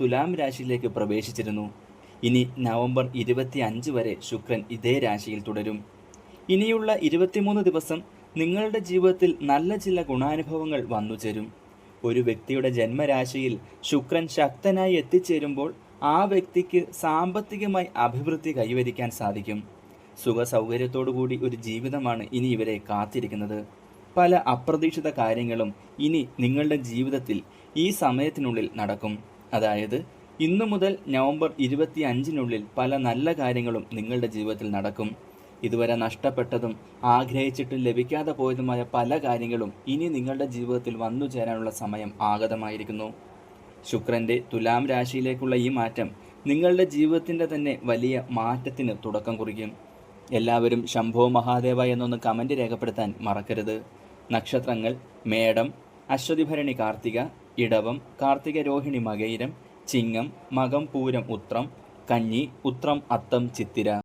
തുലാം രാശിയിലേക്ക് പ്രവേശിച്ചിരുന്നു. ഇനി നവംബർ ഇരുപത്തി അഞ്ച് വരെ ശുക്രൻ ഇതേ രാശിയിൽ തുടരും. ഇനിയുള്ള ഇരുപത്തിമൂന്ന് ദിവസം നിങ്ങളുടെ ജീവിതത്തിൽ നല്ല ചില ഗുണാനുഭവങ്ങൾ വന്നു ചേരും. ഒരു വ്യക്തിയുടെ ജന്മരാശിയിൽ ശുക്രൻ ശക്തനായി എത്തിച്ചേരുമ്പോൾ ആ വ്യക്തിക്ക് സാമ്പത്തികമായി അഭിവൃദ്ധി കൈവരിക്കാൻ സാധിക്കും. സുഖ സൗകര്യത്തോടുകൂടി ഒരു ജീവിതമാണ് ഇനി ഇവരെ കാത്തിരിക്കുന്നത്. പല അപ്രതീക്ഷിത കാര്യങ്ങളും ഇനി നിങ്ങളുടെ ജീവിതത്തിൽ ഈ സമയത്തിനുള്ളിൽ നടക്കും. അതായത് ഇന്നു മുതൽ നവംബർ ഇരുപത്തി അഞ്ചിനുള്ളിൽ പല നല്ല കാര്യങ്ങളും നിങ്ങളുടെ ജീവിതത്തിൽ നടക്കും. ഇതുവരെ നഷ്ടപ്പെട്ടതും ആഗ്രഹിച്ചിട്ടും ലഭിക്കാതെ പോയതുമായ പല കാര്യങ്ങളും ഇനി നിങ്ങളുടെ ജീവിതത്തിൽ വന്നു ചേരാനുള്ള സമയം ആഗതമായിരിക്കുന്നു. ശുക്രന്റെ തുലാം രാശിയിലേക്കുള്ള ഈ മാറ്റം നിങ്ങളുടെ ജീവിതത്തിന്റെ തന്നെ വലിയ മാറ്റത്തിന് തുടക്കം കുറിക്കും. എല്ലാവരും ശംഭോ മഹാദേവ എന്നൊന്ന് കമന്റ് രേഖപ്പെടുത്താൻ മറക്കരുത്. നക്ഷത്രങ്ങൾ മേടം അശ്വതിഭരണി കാർത്തിക ഇടവം കാർത്തിക രോഹിണി മകയിരം ചിങ്ങം മകം പൂരം ഉത്രം കഞ്ഞി ഉത്രം അത്തം ചിത്തിര.